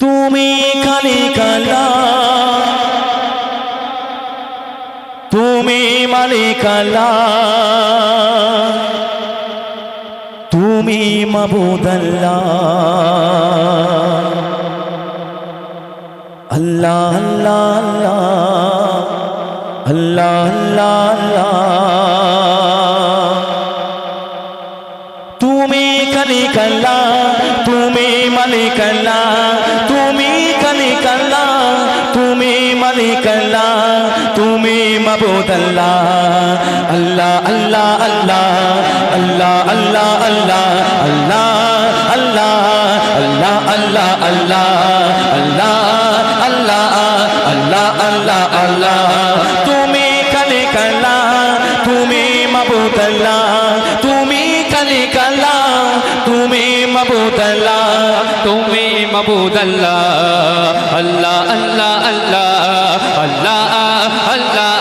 তুমি খালি কালা তুমি মালিকালা তুমি মাবুদাল্লাহ আল্লাহ আল্লাহ আল্লাহ। আল্লাহ আল্লাহ আল্লাহ। তুমি কালিকাল্লা তুমি মালিকাল্লা তুমি কালিকাল্লা তুমি মালিকাল্লা তুমি মাবুদাল্লাহ আল্লাহ আল্লাহ আল্লাহ আল্লাহ আল্লাহ আল্লাহ আল্লাহ আল্লাহ আল্লাহ আল্লাহ আল্লাহ আল্লাহ আল্লাহ আল্লাহ আল্লাহ আল্লাহ তুমি কালিকাল্লা তুমি মাবুদাল্লাহ তুমি কালিকাল্লা তুমি মাবুদাল্লাহ তুমি মাবুদ আল্লাহ আল্লাহ আল্লাহ আল্লাহ আল্লাহ আল্লাহ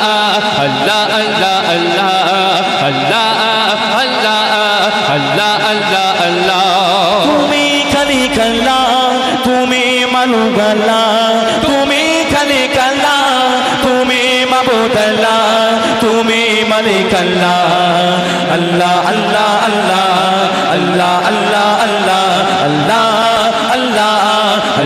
আল্লাহ আল্লাহ আল্লাহ আল্লাহ আল্লাহ আল্লাহ আল্লাহ আল্লাহ তুমি কালিকাল্লা তুমি মানুগাল্লা তুমি কালিকাল্লা তুমি মাবুদাল্লা তুমি মালিকাল্লা আল্লাহ আল্লাহ আল্লাহ আল্লাহ আল্লাহ আল্লাহ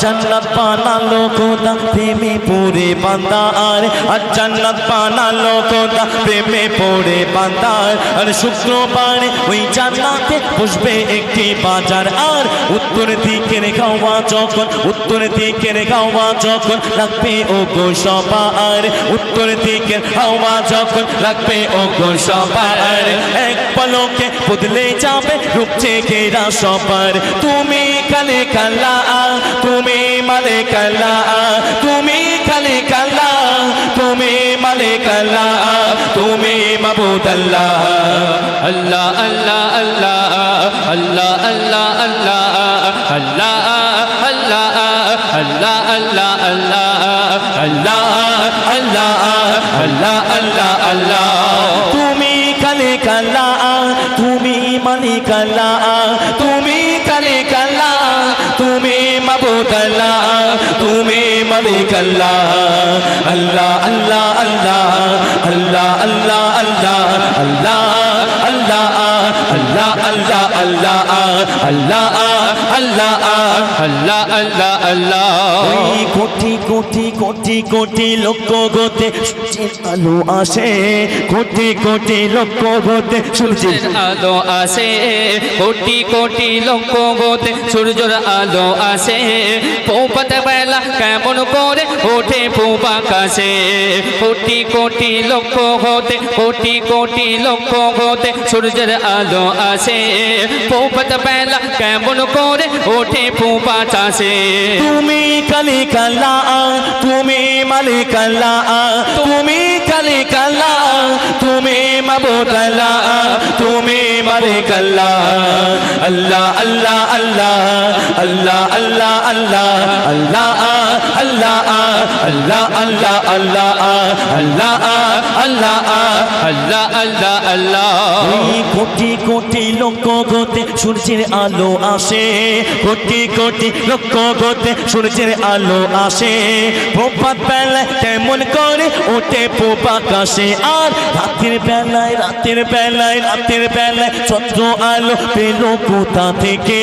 জান্নাত বানালো খোদা প্রেমে পড়ে বান্দা আর আর জান্নাত বানালো খোদা প্রেমে পড়ে বান্দা আর। শুক্রবারে ওই জান্নাতে বসবে একটি বাজার আর, উত্তর দিকের গাওয়া যখন, উত্তর দিকের গাওয়া যখন লাগবে ও গো সবার। উত্তর দিকের হাওয়া যখন লাগবে ও গো সবার। এক পলকে বদলে যাবে রূপছে ঘেরা সবার। তুমি কালে কালা তুমি মালে কালা তুমি কালে কালা তুমি মালে কালা তুমি মাবুদাল্লাহ আল্লাহ আল্লাহ আল্লাহ আল্লাহ আল্লাহ আল্লাহ আল্লাহ তুমি কালে কালা তুমি মালে কালা আল্লাহ আল্লাহ আল্লাহ আল্লাহ আল্লাহ আল্লাহ আল্লাহ আল্লাহ আল্লাহ আল্লাহ আল্লাহ আল্লাহ আল্লাহ আল্লাহ আল্লাহ আল্লাহ কোটি কোটি কোটি কোটি লক্ষ গতে আলো আসে কোটি কোটি লক্ষ গতে সূর্যের আলো আসে কোটি কোটি লক্ষ গোতে সূর্যের আলো আসে পৌপাত কেমন করে ওঠে পৌপা কাছে কোটি কোটি লক্ষ হতে, কোটি কোটি লক্ষ হতে সূর্যের আলো আসে। পৌপাত বেলা কেমন করে ওঠে পৌপা চাষে তুমি কালি কালা তুমি মালিক আল্লাহ তুমি কালি কালা তুমি মাবুদাল্লা তুমি মালিক আল্লাহ আল্লাহ আল্লাহ আল্লাহ আল্লাহ আল্লাহ আল্লাহ আল্লাহ আল্লাহ আল্লাহ আল্লাহ আল্লাহ আল্লাহ আল্লাহ আল্লাহ আল্লাহ আল্লাহ। কোটি কোটি লক্ষ গতে সূর্যের আলো আসে। কোটি কোটি লক্ষ গতে সূর্যের আলো আসে। প্রভাত বেলায় কেমন করে ওঠে পোপা কাশে আর রাতের বেলায় রাতের বেলায় রাতের বেলায় চন্দ্র আলো পেল কোথা থেকে?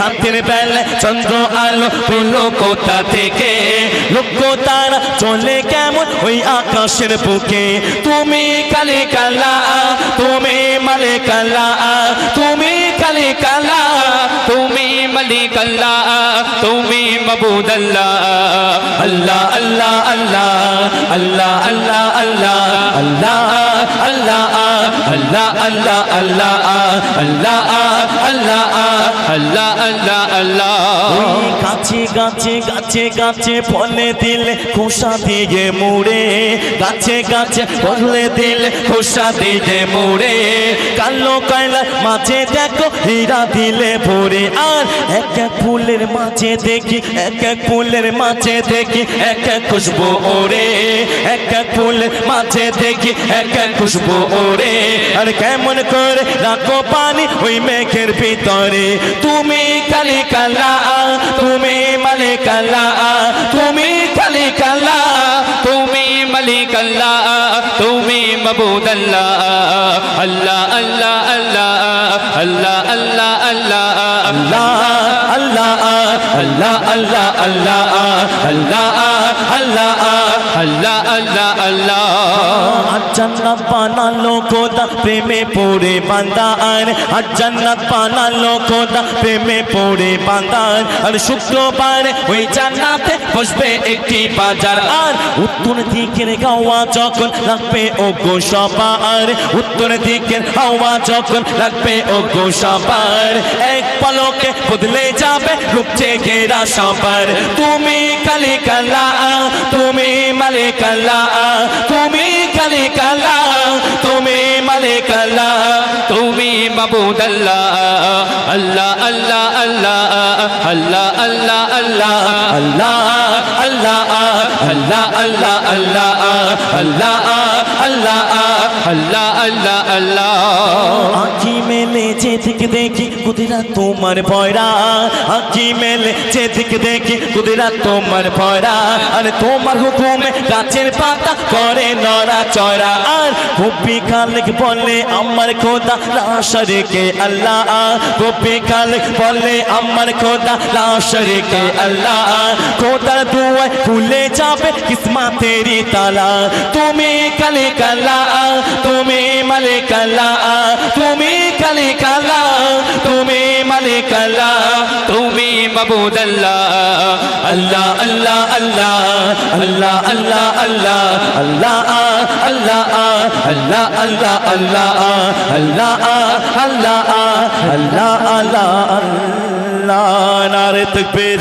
রাতের বেলায় চন্দ্র আলো পেল কোথা থেকে? লক্ষ তারা চলে কেমন? ওই আকাশের বুকে। তুমি কালে কালা, তুমি মালে কালা, তুমি কালে কালা, তুমি মালিক আল্লাহ তুমি মাবুদ আল্লাহ আল্লাহ আল্লাহ আল্লাহ আল্লাহ আল্লাহ আল্লাহ আল্লাহ আল্লাহ আল্লাহ আল্লাহ আল্লাহ আল্লাহ আল্লাহ আল্লাহ আল্লাহ আল্লাহ। গাছে গাছে গাছে গাছে ফলে দিলে খোসা দিয়ে মুড়ে। গাছে গাছে ফলে দিলে খোসা দিয়ে মুড়ে। কালো কয়লা মাঝে দেখো হীরা দিলে ভরে। আর এক এক ফুলের মাঝে দেখি, এক এক ফুলের মাঝে দেখি, এক এক খুশবু ওরে। এক এক ফুলের মাঝে দেখি, এক এক খুশবু ওরে। আর কেমন করে রাখো পানি ওই মেঘের ভিতরে তুমি কালি কালা তুমি মালে কালা তুমি কালি কালা তুমি মালিক আল্লাহ তুমি মবুদ আল্লাহ আল্লাহ আল্লাহ আল্লাহ আল্লাহ আল্লাহ আল্লাহ আল্লাহ আল্লাহ আল্লাহ আল্লাহ আল্লাহ আল্লাহ আল্লাহ আল্লাহ আল্লাহ আল্লাহ। জান্নাত বানালো প্রেমে পড়ে বান্দা আর আর জান্নাত বানালো প্রেমে পড়ে বান্দা আর শুক্রবার ওই জান্নাতে বসবে একটি বাজার। আর উত্তর দিকের গাওয়া যখন লাগবে, ও গো সবার। উত্তর দিকের হাওয়া যখন লাগবে, ও গো সবার। এক পলকে বদলে যাবে রূপচে ঘেরা সবার। তুমি কালি কালা তুমি মালে কালা তুমি কালে কালা তুমি মালে কালা তুমি মবুদ আল্লাহ আল্লাহ আল্লাহ আল্লাহ আল্লাহ আল্লাহ আল্লাহ আল্লাহ আল্লাহ আল্লাহ আল্লাহ আল্লাহ আল্লাহ আল্লাহ আল্লাহ আল্লাহ আল্লাহ। আঁখি মেলে যেদিকে দেখি, কুদিরা তোমার ভয়রা। আঁখি মেলে যেদিকে দেখি, কুদিরা তোমার ভয়রা। আর তোমার হুকুমে গাছের পাতা করে নড়া চড়া আর কপি খালেক বলে আমার খোদা লাশ রেখে আল্লাহ। কপি খালেক বলে আমার খোদা লাশ রেখে আল্লাহ। খোদার দুয়ায় খুলে যাবে কিসমতেরি তালা। তুমি কালে কালা তুমি মালে কালা তুমি কালে কালা তুমি মালে কালা তুমি মবুদ আল্লাহ আল্লাহ আল্লাহ আল্লাহ আল্লাহ আল্লাহ আল্লাহ আল্লাহ আল্লাহ আল্লাহ আল্লাহ আল্লাহ আল্লাহ আল্লাহ আল্লাহ আল্লাহ আল্লাহ নারে তকবীর